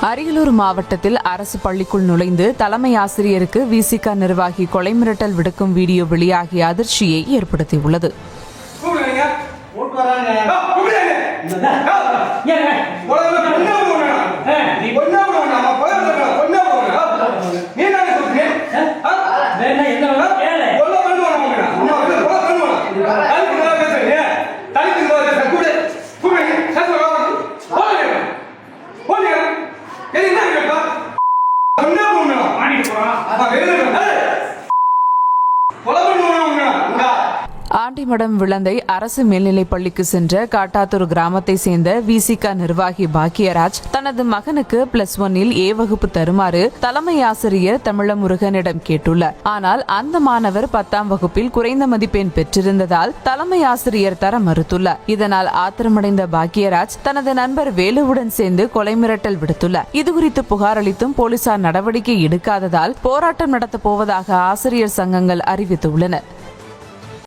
அரியலூர் மாவட்டத்தில் அரசு பள்ளிக்குள் நுழைந்து தலைமை ஆசிரியருக்கு விசிக நிர்வாகி கொலை மிரட்டல் விடுக்கும் வீடியோ வெளியாகி அதிர்ச்சியை ஏற்படுத்தியுள்ளது கூப்பிடுங்க மாடிக்கு போறான் அப்ப வெளியில கொலை ஆண்டிமடம் விளந்தை அரசு மேல்நிலைப் பள்ளிக்கு சென்ற காட்டாத்தூர் கிராமத்தை சேர்ந்த விசிக நிர்வாகி பாக்கியராஜ் தனது மகனுக்கு பிளஸ் ஒன்னில் ஏ வகுப்பு தருமாறு தலைமை ஆசிரியர் தமிழமுருகனிடம் கேட்டுள்ளார். ஆனால் அந்த மாணவர் பத்தாம் வகுப்பில் குறைந்த மதிப்பெண் பெற்றிருந்ததால் தலைமை ஆசிரியர் தர மறுத்துள்ளார். இதனால் ஆத்திரமடைந்த பாக்கியராஜ் தனது நண்பர் வேலுவுடன் சேர்ந்து கொலை மிரட்டல் விடுத்துள்ளார். இதுகுறித்து புகார் அளித்தும் போலீசார் நடவடிக்கை எடுக்காததால் போராட்டம் நடத்தப் போவதாக ஆசிரியர் சங்கங்கள் அறிவித்துள்ளனர்